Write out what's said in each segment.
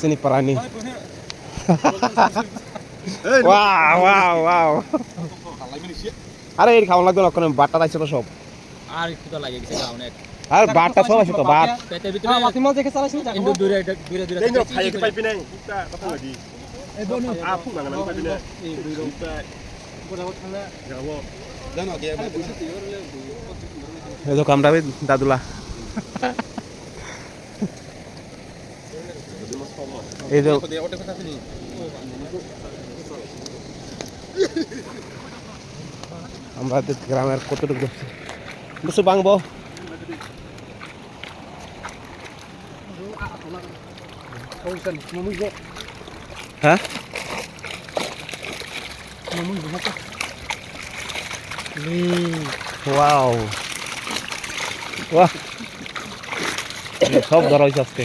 sini parani. wow, wow, wow. আরে এই খাওয়া লাগবে না ওখানে বাটটা আছে তো সব আর একটু লাগে গেছে গা অনেক আর বাটটা সব আছে তো বাট পেটের ভিতরে মাটি মাছ দেখে চালাইছি না কিন্তু দূরে দূরে দূরে nó phải cái bay bên này, chúng ta có phải gì? À, phút nào nó bay bên này. Chúng ta Dạ vâng. এই তো কামড়াবে দাদুলা এই যে আমরা তো গ্রামের কতটুকু দেখছি বুঝছ বাংবো হ্যাঁ ওয়াও বাহ সব ধরা হয়েছে আজকে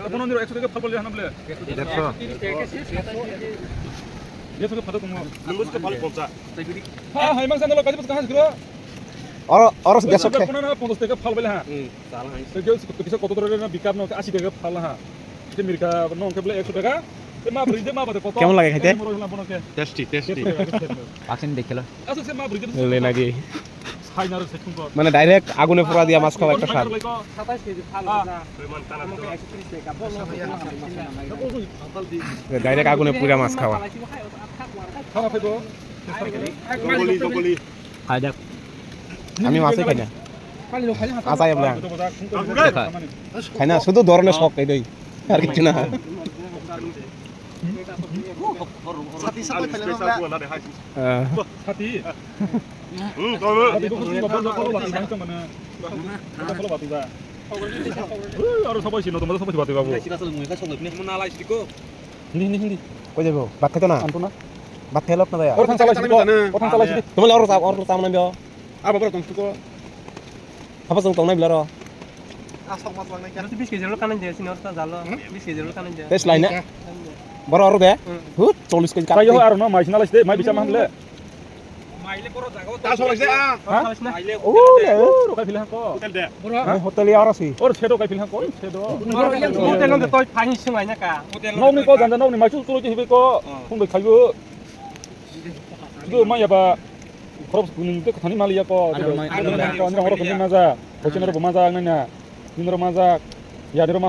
করো না পঞ্চাশ সে লাইনে খাব খাব তিন চার হাজার আগে আছে এক কিলো হুম এই দেখো মাছ খাবার ninja technique Nunggu sekali pulsa. অর অর গ্যাস খে পঞ্চাশ টাকা ফাল পেলে হ্যাঁ কত ধরে বিকার না আশি টাকা ফাল হ্যাঁ। এটা মির্কা বলে একশো টাকা। মা ব্রিজে মা বাদে কত? কেমন লাগে খাইতে? দেখিল আচ্ছা মা ব্রিজে লে। নাকি মানে ডাইরেক্ট আগুনে পোড়া দিয়া মাছ খাওয়া একটা স্বাদ। ডাইরেক্ট আগুনে পুরা মাছ খাওয়া। আমি মাছই খাই না। খাই শুধু ধরনের শখ এটাই। আর কিছু না. সাথী? মানে আর সবাই ছিল তোমাদের সবাই বাতি বাবু হিন্দি হিন্দি হিন্দি কই যাব ভাত খাইতো না আনতো না ভাত খাইল না দেয়া ওরখান চালাইছি ওরখান চালাইছি তোমার অর চাপ অর চাপ আর বাবা তুমি তো হাফা চং তং নামিল র বিশ কেজির কানে দিয়ে সিনিয়র জাল বিশ কেজির কানে দিয়ে তেজ লাইনে বড় অর দে হুত 40 কেজি আর না মাইছ মাই বিচার মানলে হোটেল আর আছে ওর ছেড়ো কাই ফিলে হাকো ছেড়ো হোটেল নতে তুই ফাইন সমাই না কা নাওনি ko janda nauni mai chu tu ji hibe ko phung bai khaibu du mai ya ba khorob kuning te khani mali ya ko ko andra horo kuning maza hochin ro maza na na nin ro maza ya de ro ma